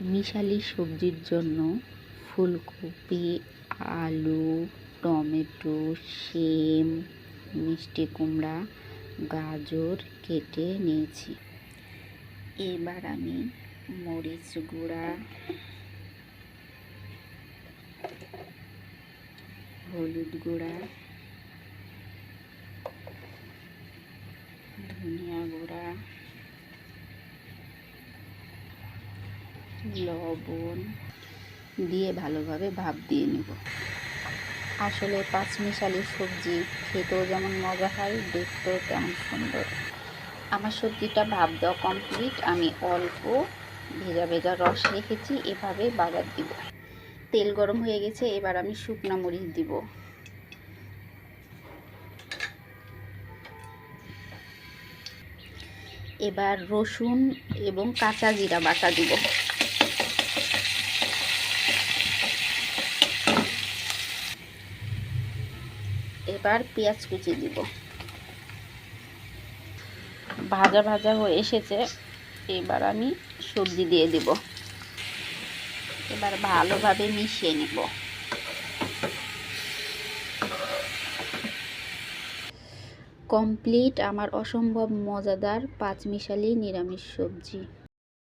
মিশালি সবজির জন্য ফুলকপি, আলু, টমেটো, শিম, মিষ্টি কুমড়া, গাজর কেটে নিয়েছি। এবার আমি মরিচ গুঁড়া, হলুদ গুঁড়া ধনিয়া গুঁড়া লবণ দিয়ে ভালোভাবে ভাপ দিয়ে নেব। আসলে পাঁচমিশালি সবজি খেতেও যেমন মজা হয়, দেখতেও তেমন সুন্দর। আমার সবজিটা ভাপ দেওয়া কমপ্লিট আমি অল্প ভেজা ভেজা রস রেখেছি, এভাবে বাগার দিব। তেল গরম হয়ে গেছে, এবার আমি শুকনো মরিচ দিব। এবার রসুন এবং কাঁচা জিরা বাটা দিব। এবার পেঁয়াজ কুচি দিব। ভাজা ভাজা হয়ে এসেছে, এবার আমি সবজি দিয়ে দিব। এবার ভালোভাবে মিশিয়ে নেব। কমপ্লিট আমার অসম্ভব মজাদার পাঁচমিশালি নিরামিষ সবজি।